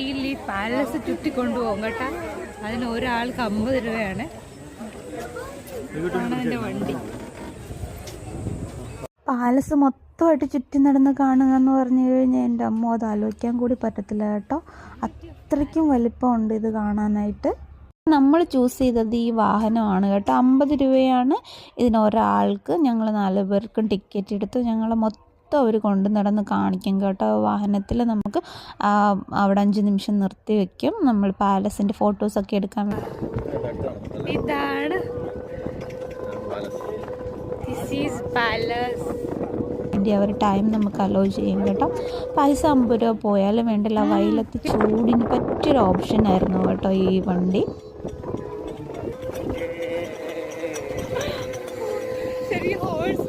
ഈ പാലസ് ചുറ്റി കൊണ്ടുപോകും കേട്ടാ. അതിന് ഒരാൾക്ക് അമ്പത് രൂപയാണ്. വണ്ടി. പാലസ് മൊത്തമായിട്ട് ചുറ്റി നടന്ന് കാണുക എന്ന് പറഞ്ഞു കഴിഞ്ഞാൽ എന്റെ അമ്മ അത് ആലോചിക്കാൻ കൂടി പറ്റത്തില്ല കേട്ടോ. അത്രയ്ക്കും വലിപ്പമുണ്ട് ഇത് കാണാനായിട്ട്. നമ്മൾ ചൂസ് ചെയ്തത് ഈ വാഹനമാണ് കേട്ടോ. അമ്പത് രൂപയാണ് ഇതിന് ഒരാൾക്ക് ഞങ്ങൾ നാല് പേർക്കും ടിക്കറ്റ് എടുത്തു ഞങ്ങൾ മൊത്തം അവർ കൊണ്ടു നടന്ന് കാണിക്കും കേട്ടോ. വാഹനത്തിൽ നമുക്ക് അവിടെ അഞ്ച് നിമിഷം നിർത്തി വെക്കും. നമ്മൾ പാലസിന്റെ ഫോട്ടോസൊക്കെ എടുക്കാൻ ഇതാണ്. പാലസ് വേണ്ടി അവർ ടൈം നമുക്ക് അലോ ചെയ്യും കേട്ടോ. പൈസ അമ്പത് രൂപ പോയാലും വേണ്ടില്ല. വയലത്ത് ചൂടിന് പറ്റിയൊരു ഓപ്ഷൻ ആയിരുന്നു കേട്ടോ ഈ വണ്ടി. ശരി ഹോഴ്സ്